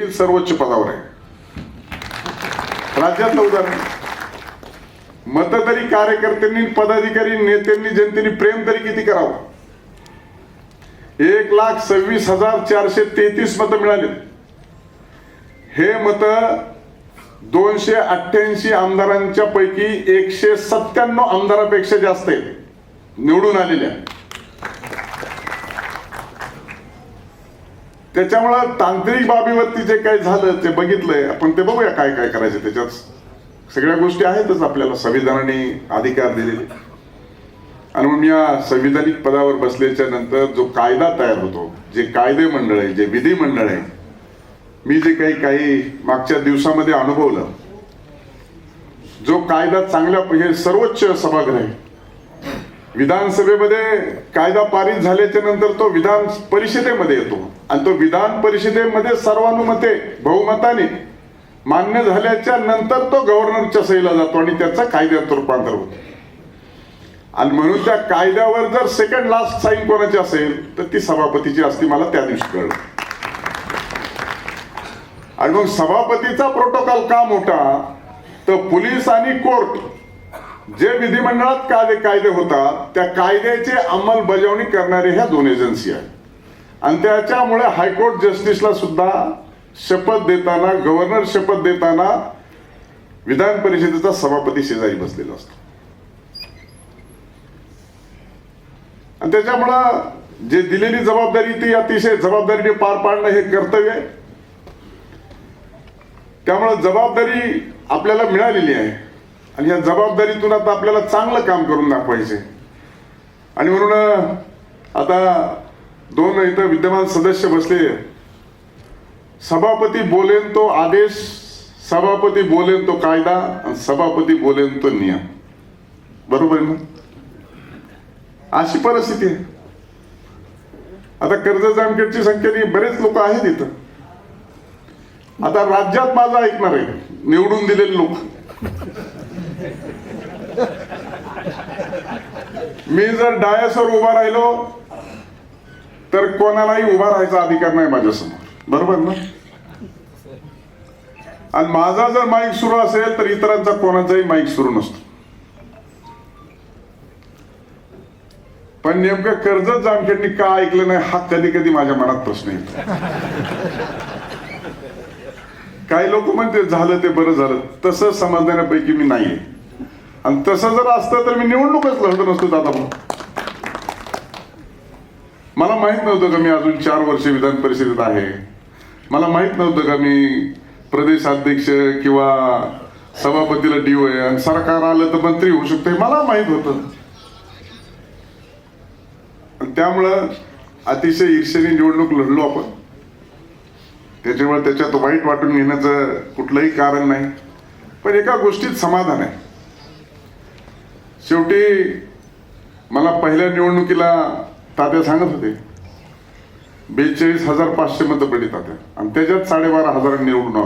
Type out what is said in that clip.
सर्वोच्च पदावर आहे. राज्यातलं उदाहरण. मतदारी कार्यकर्त्यांनी पदाधिकारी नेत्यांनी जनतेने प्रेम तरी किती करावं? एक लाख सव्वीस हजार चारशे तेहतीस मतं मिळाली. हे मत दोनशे अठ्ठ्याऐंशी आमदारांच्या पैकी एकशे सत्त्याण्णव आमदारापेक्षा जास्त आहेत. निवडून आलेल्या. त्याच्यामुळं तांत्रिक बाबीवरती जे काही झालं ते बघितलंय. आपण ते बघूया काय काय करायचं त्याच्यात. सगळ्या गोष्टी आहेतच आपल्याला. संविधानाने अधिकार दिलेले. आणि म्हणून या संविधानिक पदावर बसल्याच्या नंतर जो कायदा तयार होतो जे कायदे मंडळ आहे जे विधिमंडळ आहे मी जे काही काही मागच्या दिवसामध्ये अनुभवलं जो कायदा चांगल्या हे सर्वोच्च सभागृह आहे. विधानसभेमध्ये कायदा पारित झाल्याच्यानंतर तो विधान परिषदेमध्ये येतो. आणि तो विधान परिषदेमध्ये सर्वानुमते बहुमताने मान्य झाल्याच्यानंतर तो गव्हर्नरच्या सहीला जातो आणि त्याचा कायद्यात रूपांतर होतो. आणि म्हणून त्या कायद्यावर जर सेकंड लास्ट साईन कोणाची असेल तर ती सभापतीची असती मला त्या दिवशी कळलं. आणि मग सभापतीचा प्रोटोकॉल का मोठा तर पोलीस आणि कोर्ट जे विधिमंडळात कायदे कायदे होतात त्या कायद्याची अंमलबजावणी करणारे ह्या दोन एजन्सी आहेत. आणि त्याच्यामुळे हायकोर्ट जस्टिसला सुद्धा शपथ देताना गव्हर्नर शपथ देताना विधान परिषदेचा सभापती शेजारी बसलेला असतो. आणि त्याच्यामुळं जे दिलेली जबाबदारी ती अतिशय जबाबदारीने पार पाडणं हे कर्तव्य आहे. त्यामुळं जबाबदारी आपल्याला मिळालेली आहे. आणि या जबाबदारीतून आता आपल्याला चांगलं काम करून दाखवायचे आणि म्हणून आता दोन इथं विद्यमान सदस्य बसले. सभापती बोलेन तो आदेश सभापती बोलेन तो कायदा आणि सभापती बोलेन तो नियम. बरोबर आहे ना? अशी परिस्थिती आहे. आता कर्ज जामखेडची संख्येने बरेच लोक आहेत इथं. आता राज्यात माझं ऐकणार आहे निवडून दिलेले लोक. मी जर डायसवर उभा राहिलो तर कोणालाही उभा राहायचा अधिकार नाही माझ्यासमोर. बरोबर ना? आणि माझा जर माईक सुरू असेल तर इतरांचा कोणाचाही माईक सुरू नसतो. पण नेमकं कर्जत जामखेडनी का ऐकलं नाही हा कधी कधी माझ्या मनात प्रश्न येतो. काही लोक म्हणते झालं ते बरं झालं. तसं समजण्यापैकी मी नाहीये. आणि तसं जर असतं तर मी निवडणूकच लढत नसतो दादा भाऊ मला माहीत नव्हतं का मी अजून चार वर्ष विधान परिषदेत आहे. मला माहीत नव्हतं का मी प्रदेशाध्यक्ष किंवा सभापतीला डीओ आहे आणि सरकार आलं तर मंत्री होऊ शकते मला माहीत होतं. आणि त्यामुळं अतिशय ईर्षेने निवडणूक लढलो आपण. त्याच्यामुळे त्याच्यात वाईट वाटून घेण्याचं कुठलंही कारण नाही. पण एका गोष्टीत समाधान आहे. शेवटी मला पहिल्या निवडणुकीला तात्या सांगत होते बेचाळीस हजार पाचशे मतं पडली तात्या. आणि त्याच्यात साडेबारा हजार निवडून आलो.